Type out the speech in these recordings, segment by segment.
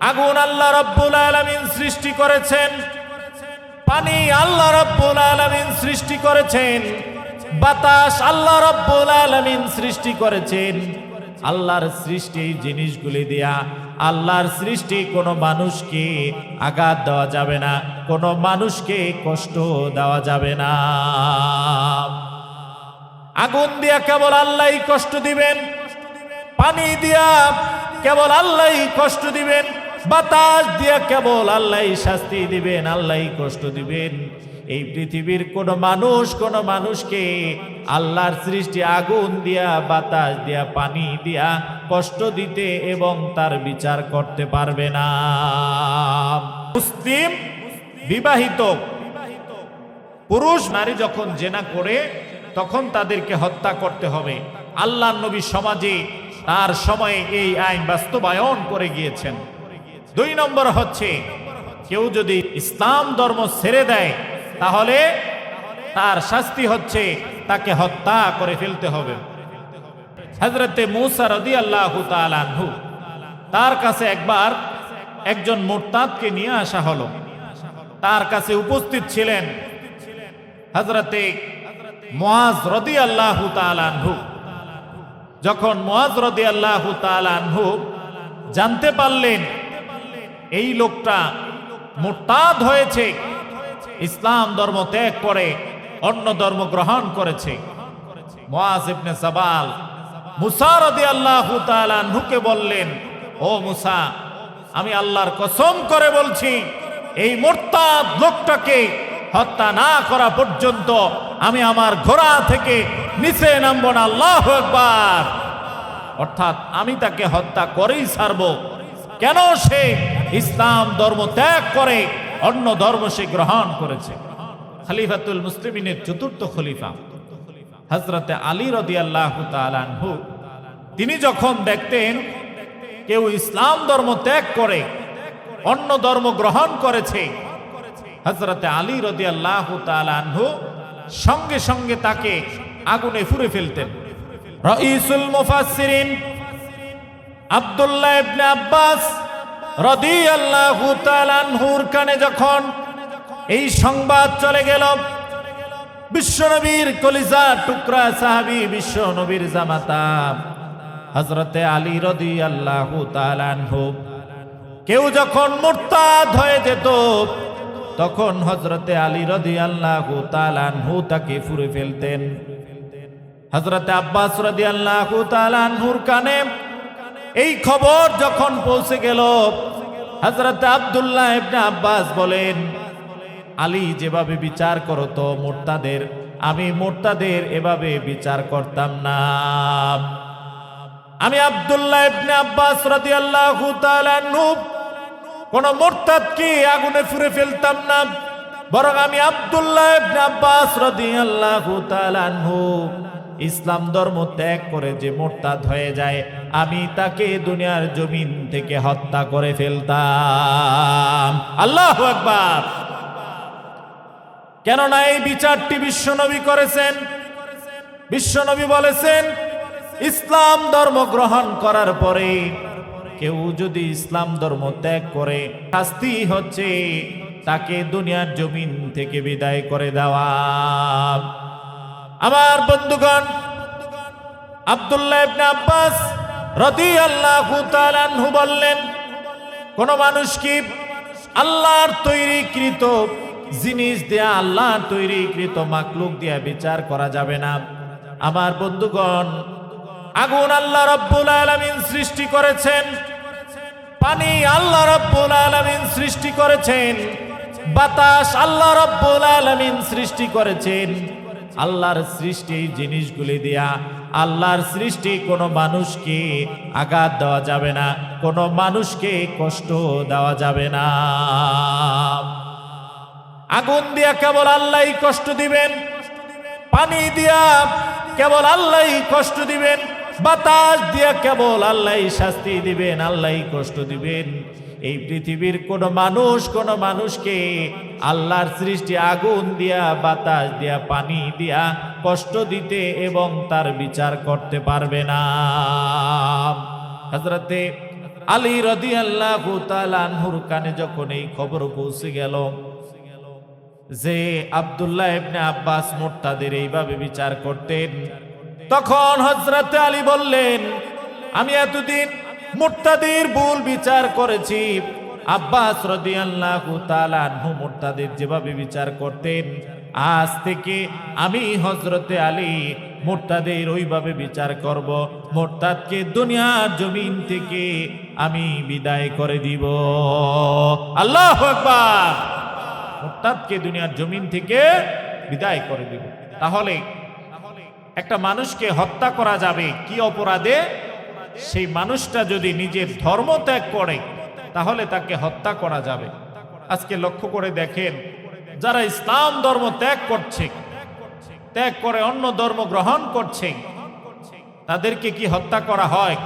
আগুন আল্লাহ রব্বুল আলামিন সৃষ্টি করেছেন। পানি আল্লাহ রব্বুল আলামিন সৃষ্টি করেছেন। বাতাস আল্লাহ রব্বুল আলামিন সৃষ্টি করেছেন। আল্লাহর সৃষ্টি জিনিসগুলি দিয়া, আল্লাহর সৃষ্টি কোনো মানুষকে আঘাত দেওয়া যাবে না, কোনো মানুষকে কষ্ট দেওয়া যাবে না। আগুন দিয়া কেবল আল্লাহই কষ্ট দিবেন, পানি দিয়া কেবল আল্লাহই কষ্ট দিবেন বাতাস দিয়া কেবল আল্লাহই শাস্তি দিবেন আল্লাহই কষ্ট দিবেন। এই পৃথিবীর কোন মানুষ, কোন মানুষকে আল্লাহর সৃষ্টি আগুন দিয়া, বাতাস দিয়া, পানি দিয়া কষ্ট দিতে এবং তার বিচার করতে পারবে না। মুসলিম বিবাহিত পুরুষ নারী যখন জেনা করে, তখন তাদেরকে হত্যা করতে হবে। আল্লাহ নবী সমাজে তার সময়ে এই আইন বাস্তবায়ন করে গিয়েছেন। দুই নম্বর হচ্ছে, কেউ যদি ইসলাম ধর্ম ছেড়ে দেয়, তাহলে তার শাস্তি হচ্ছে তাকে হত্যা করে ফেলতে হবে। হজরতে মুসা রদি আল্লাহ তার কাছে একবার একজন মোরতাদকে নিয়ে আসা হলো। তার কাছে উপস্থিত ছিলেন হজরতে মোয়াজ রদি আল্লাহ তালানহু যখন মোয়াজ রদি আল্লাহ তালানহু জানতে পারলেন এই লোকটা মোরতাদ হয়েছে। ইসলাম ধর্ম ত্যাগ করে, অন্য ধর্ম গ্রহণ করেছে। মোয়াজ ইবনে সাবাল আল্লাহ তালানহুকে বললেন, ও মুসা, আমি আল্লাহর কসম করে বলছি, এই মোরতাদ লোকটাকে হত্যা না করা পর্যন্ত আমি আমার ঘোড়া থেকে নিচে নামবো না। আল্লাহ একবার অর্থাৎ আমি তাকে হত্যা করেই ছাড়ব। কেন সে ইসলাম ধর্ম ত্যাগ করে, অন্য ধর্ম সে গ্রহণ করেছে। খালিফাতুল মুসলিমিনের চতুর্থ খলিফা হজরতে আলী রদি আল্লাহ তালানহু তিনি যখন দেখতেন, কেউ ইসলাম ধর্ম ত্যাগ করে, অন্য ধর্ম গ্রহণ করেছে হজরতে আলী রদি আল্লাহ তালানহু সঙ্গে সঙ্গে তাকে আগুনে ফুরে ফেলতেন। রঈসুল মুফাসসিরিন আব্দুল্লাহ ইবনে আব্বাস রাদিয়াল্লাহু তাআলা আনহুর কানে যখন এই সংবাদ চলে গেল, বিশ্বনবীর কলিজা টুকরা সাহাবী বিশ্বনবীর জামাতা হযরতে আলী রাদিয়াল্লাহু তাআলা আনহু। কেউ যখন মুরতাদ হয়ে যেত, তখন হযরতে আলী রাদিয়াল্লাহু তাআলা আনহু তাকে ফুরে ফেলতেন। হজরতে আব্বাস রাদি আল্লাহ তালানহুর কানে এই খবর যখন পৌঁছে গেল হজরত আবদুল্লাহ ইবনে আব্বাস বলেন, আলী যেভাবে বিচার করতো মোর্তাদের, আমি মোর্তাদের এভাবে বিচার করতাম না। আমি আবদুল্লাহ ইবনে আব্বাস রাদি আল্লাহ তালানহু কোন মোরতাদকে আগুনে ফুরে ফেলতাম না। বরং আমি আব্দুল্লাহ ইবনে আব্বাস রাদিয়াল্লাহু তাআলা আনহু ইসলাম ধর্ম ত্যাগ করে যে মোরতাদ হয়ে যায়, আমি তাকে দুনিয়ার জমিন থেকে হত্যা করে ফেলতাম। আল্লাহ কেননা এই বিচারটি বিশ্বনবী করেছেন। বিশ্বনবী বলেছেন, ইসলাম ধর্ম গ্রহণ করার পরে কেউ যদি ইসলাম ধর্ম ত্যাগ করে, শাস্তি হচ্ছে তাকে দুনিয়ার জমিন থেকে বিদায় করে দেওয়া। আমার বন্ধুগণ, আব্দুল্লাহ আব্বাস রাদিয়াল্লাহু তাআলা আনহু বললেন, কোন মানুষ কি আল্লাহর তৈরিকৃত জিনিস দেয়া, আল্লাহর তৈরিকৃত মাকলুক দিয়া বিচার করা যাবে না? আমার বন্ধুগণ, আগুন আল্লাহ রব্বুল আলামিন সৃষ্টি করেছেন, পানি আল্লাহ রব্বুল আলামিন সৃষ্টি করেছেন, বাতাস আল্লাহ রব্বুল আলামিন সৃষ্টি করেছেন আল্লাহর সৃষ্টি জিনিসগুলি দিয়া, আল্লাহর সৃষ্টি কোনো মানুষকে আঘাত দেওয়া যাবে না, কোনো মানুষকে কষ্ট দেওয়া যাবে না। আগুন দিয়া কেবল আল্লাহই কষ্ট দিবেন, পানি দিয়া কেবল আল্লাহই কষ্ট দিবেন, বাতাস দিয়া কেবল আল্লাহই শাস্তি দিবেন, আল্লাহই কষ্ট দিবেন। এই পৃথিবীর কোন মানুষ, কোন মানুষকে আল্লাহর সৃষ্টি আগুন দিয়া, বাতাস দিয়া, পানি দিয়া কষ্ট দিতে এবং তার বিচার করতে পারবে না। হজরতে আলী রদি আল্লাহ আনহুর কানে যখন এই খবর পৌঁছে গেল যে আব্দুল্লাহ ইবনে আব্বাস মোর্তাদের এইভাবে বিচার করতেন, তখন হজরত আলী বললেন, আমি এতদিন মোর্তাদের ভুল বিচার করেছি। আব্বাস রদিয়াল্লাহু তাআলা আনহু মোর্তাদের যেভাবে বিচার করতেন, আজ থেকে আমি হজরতে আলী মোর্তাদের ওইভাবে বিচার করব। মোর্তাদকে দুনিয়ার জমিন থেকে আমি বিদায় করে দিব। আল্লাহ আকবার! মোর্তাদকে দুনিয়ার জমিন থেকে বিদায় করে দিব। তাহলে একটা মানুষকে হত্যা করা যাবে কি অপরাধে? সেই মানুষটা যদি নিজের ধর্ম ত্যাগ করে, তাহলে তাকে হত্যা করা যাবে। আজকে লক্ষ্য করে দেখেন, যারা ইসলাম ধর্ম ত্যাগ করছে, ত্যাগ করে অন্য ধর্ম গ্রহণ করছে, তাদেরকে কি হত্যা করা হয়?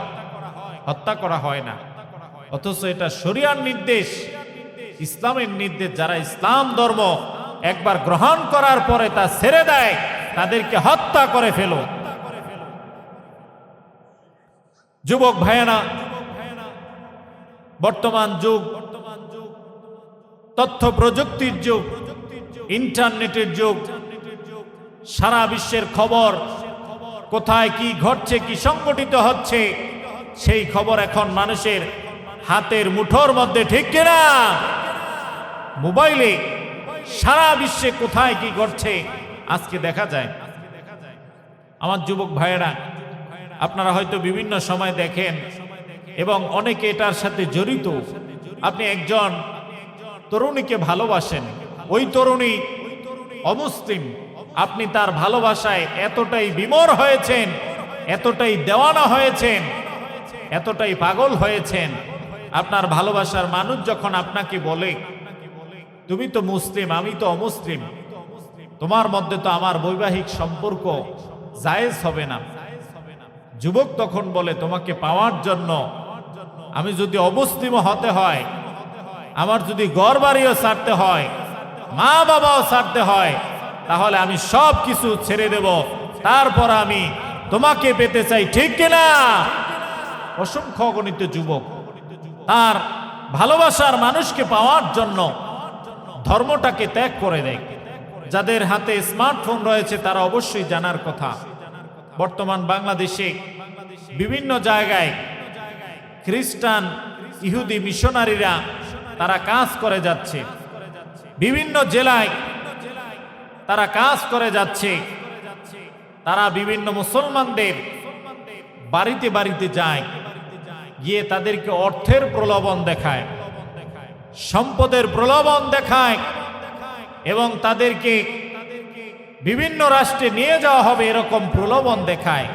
হত্যা করা হয় না। অথচ এটা শরিয়ার নির্দেশ। ইসলামের নির্দেশ, যারা ইসলাম ধর্ম একবার গ্রহণ করার পরে তা ছেড়ে দেয়, তাদেরকে হত্যা করে ফেলো। যুবক ভাইয়ানা বর্তমান যুগ, তথ্য প্রযুক্তির যুগ, ইন্টারনেটের যুগ, সারা বিশ্বের খবর, কোথায় কি ঘটছে, কি সংগঠিত হচ্ছে, সেই খবর এখন মানুষের হাতের মুঠোর মধ্যে, ঠিক কিনা? মোবাইলে সারা বিশ্বে কোথায় কি ঘটছে, আজকে দেখা যায়। আমার যুবক ভাইয়েরা আপনারা হয়তো বিভিন্ন সময় দেখেন এবং অনেকে এটার সাথে জড়িত। আপনি একজন তরুণীকে ভালোবাসেন। ওই তরুণী অমুসলিম। আপনি তার ভালোবাসায় এতটাই বিমর হয়েছেন, এতটাই দেওয়ানা হয়েছেন, এতটাই পাগল হয়েছেন। আপনার ভালোবাসার মানুষ যখন আপনাকে বলে, তুমি তো মুসলিম, আমি তো অমুসলিম। তোমার মধ্যে তো আমার বৈবাহিক সম্পর্ক জায়েজ হবে না। যুবক তখন বলে, তোমাকে পাওয়ার জন্য আমি যদি অমুসলিম হতে হয়, আমার যদি ঘর বাড়িও ছাড়তে হয় মা বাবাও ছাড়তে হয়, তাহলে আমি সব কিছু ছেড়ে দেব। তারপর আমি তোমাকে পেতে চাই, ঠিক কিনা অসংখ্য গণিত যুবক তার ভালোবাসার মানুষকে পাওয়ার জন্য ধর্মটাকে ত্যাগ করে দেয়। যাদের হাতে স্মার্টফোন রয়েছে, তারা অবশ্যই জানার কথা। বর্তমান বাংলাদেশে বিভিন্ন জায়গায় খ্রিস্টান ইহুদি মিশনারিরা তারা কাজ করে যাচ্ছে। বিভিন্ন জেলায় তারা কাজ করে যাচ্ছে। তারা বিভিন্ন মুসলমানদের বাড়িতে বাড়িতে যায়। গিয়ে তাদেরকে অর্থের প্রলোভন দেখায়, সম্পদের প্রলোভন দেখায় এবং তাদেরকে বিভিন্ন রাষ্ট্রে নিয়ে যাওয়া হবে এরকম প্রলোভন দেখায়।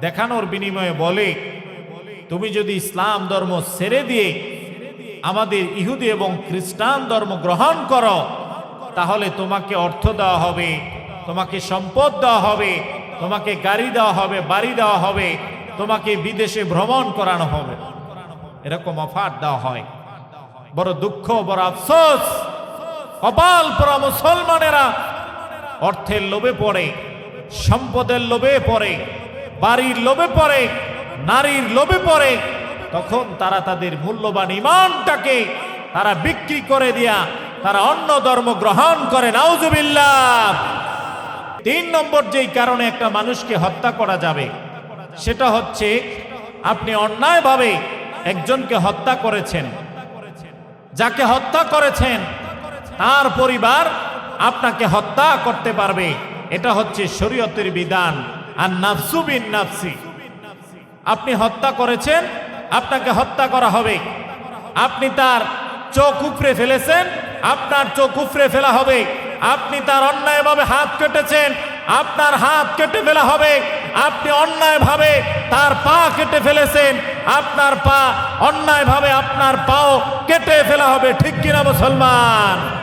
দেখানোর বিনিময়ে বলে, তুমি যদি ইসলাম ধর্ম ছেড়ে দিয়ে আমাদের ইহুদি এবং খ্রিস্টান ধর্ম গ্রহণ করো, তাহলে তোমাকে অর্থ দেওয়া হবে, তোমাকে সম্পদ দেওয়া হবে, তোমাকে গাড়ি দেওয়া হবে, বাড়ি দেওয়া হবে, তোমাকে বিদেশে ভ্রমণ করানো হবে। এরকম অফার দেওয়া হয়। বড় দুঃখ, বড় আফসোস। কপাল পরা মুসলমানেরা অর্থের লোভে পড়ে, সম্পদের লোভে পড়ে, বাড়ির লোভে পড়ে, নারীর লোভে পড়ে, তখন তারা তাদের মূল্যবান ইমানটাকে তারা বিক্রি করে দিয়া তারা অন্য ধর্ম গ্রহণ করে, নাউজুবিল্লাহ। তিন নম্বর যেই কারণে একটা মানুষকে হত্যা করা যাবে, সেটা হচ্ছে আপনি অন্যায়ভাবে একজনকে হত্যা করেছেন, যাকে হত্যা করেছেন, তার পরিবার আপনাকে হত্যা করতে পারবে। এটা হচ্ছে শরীয়তের বিধান। আর নাফসু বিন নাফসি। আপনি হত্যা করেছেন, আপনাকে হত্যা করা হবে। আপনি তার চোখ উপড়ে ফেলেছেন, আপনার চোখ উপড়ে ফেলা হবে। আপনি তার অন্যায়ভাবে হাত কেটেছেন, আপনার হাত কেটে ফেলা হবে। আপনি অন্যায়ভাবে তার পা কেটে ফেলেছেন, আপনার পা অন্যায়ভাবে আপনার পাও কেটে ফেলা হবে। ঠিক কিনা মুসলমান?